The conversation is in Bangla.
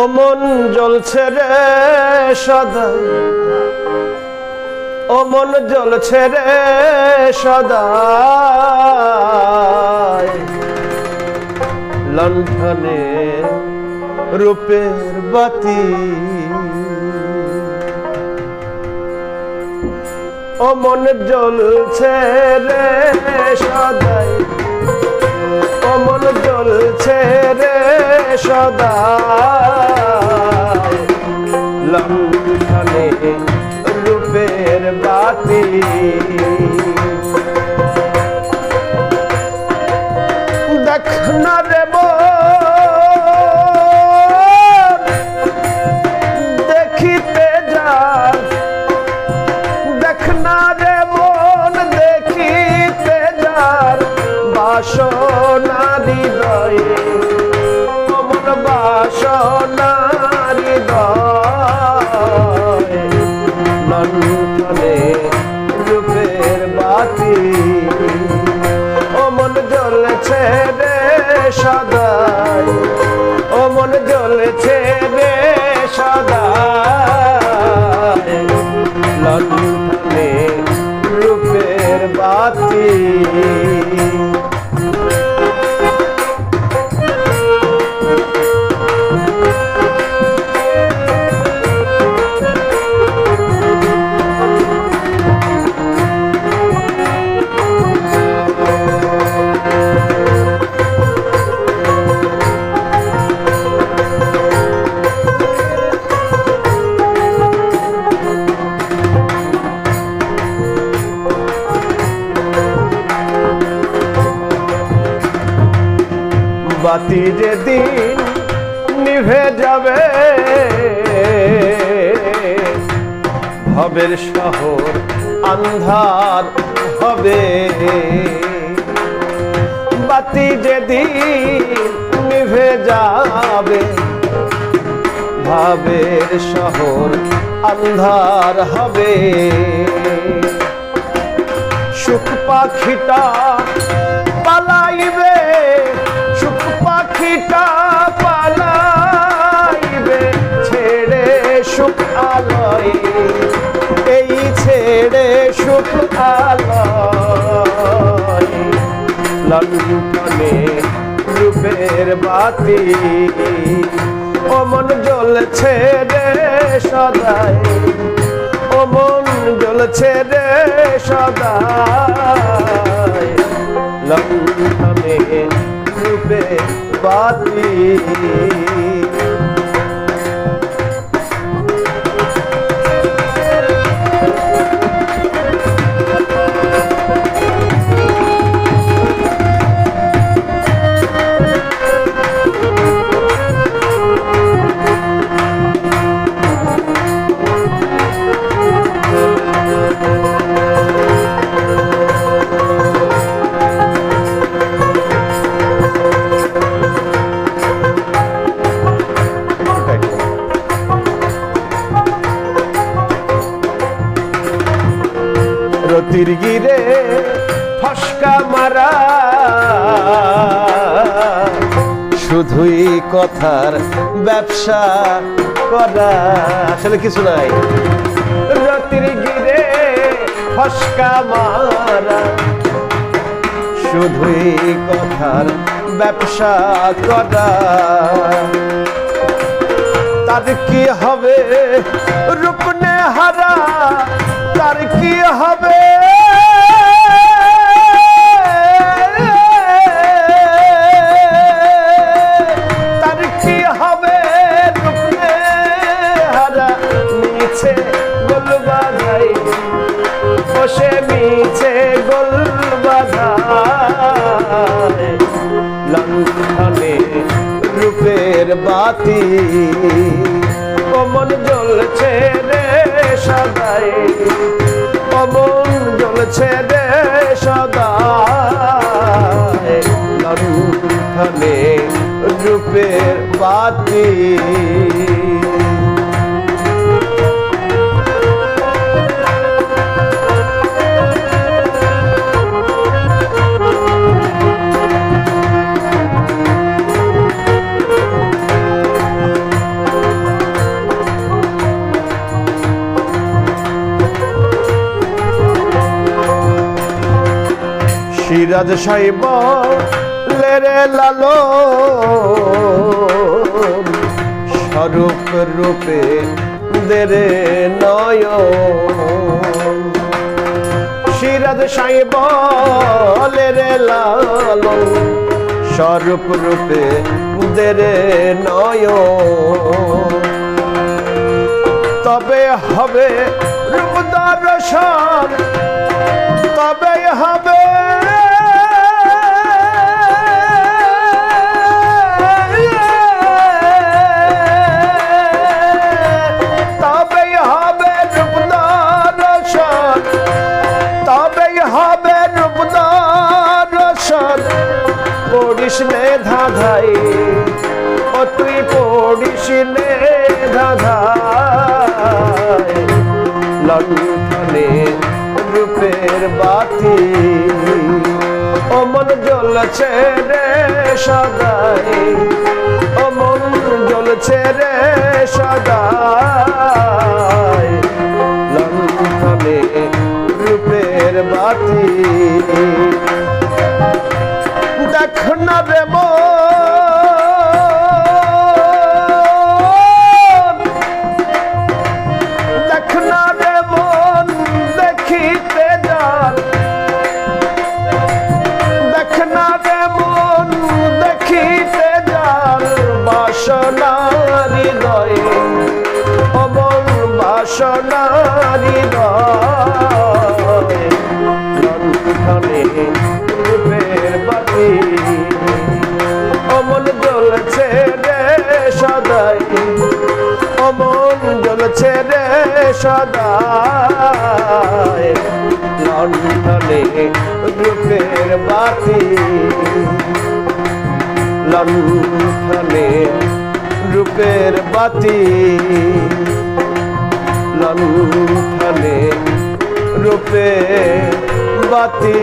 ও মন জ্বলছে রে সদা। অমন মন জ্বলছে রে সদা। লণ্ঠনে রূপের বাতি। ও মন জ্বলছে রে সদাই অমন মন জ্বলছে রে সদা। বাতি দেখ না রে বোন, দেখিতে যা। দেখ না রে মন দেখিতে যার বাসনা। ও মন জ্বলছে রে সদাই। ও মন জ্বলছে রে সদাই। লণ্ঠনে রূপের বাতি। বাতি যেদিন নিভে যাবে, ভবের শহর আন্ধার হবে। বাতি যেদিন নিভে যাবে, ভাবের শহর আন্ধার হবে। সুখ পাখিটা লণ্ঠনে রূপের বাতি। ও মন জ্বলছে রে সদাই। ও মন জ্বলছে রে সদাই। লণ্ঠনে রূপে বাতি। গিরে ফসকা মারা। শুধুই কথার ব্যবসা করা, আসলে কিছু নাই। রতির গিরে ফসকা মারা। শুধুই কথার ব্যবসা করা। তার কি হবে রূপনে লণ্ঠনে রূপের বাতি। কমন জ্বলছে রে সদাই কমন জ্বলছে রে সদাই। লণ্ঠনে রূপের বাতি। সিরাজ সাইব লেরে লালো স্বরূপ রূপে দেরে নয় সিরাজ সাইব লেরে লালো স্বরূপ রূপে দেরে নয় তবে হবে রূপ দর্শন লণ্ঠনে রূপের বাতি। ও মন জ্বলছে রে সদাই ও মন জ্বলছে রে সদাই। হৃদয় অমন বাসনার হৃদয়। রূপের অমন জ্বলছে রে সদাই। অমন জ্বলছে রে সদাই। লণ্ঠনে রূপের বাতি। লণ্ঠনে রূপের বাতি। লণ্ঠনে রূপে বাতি।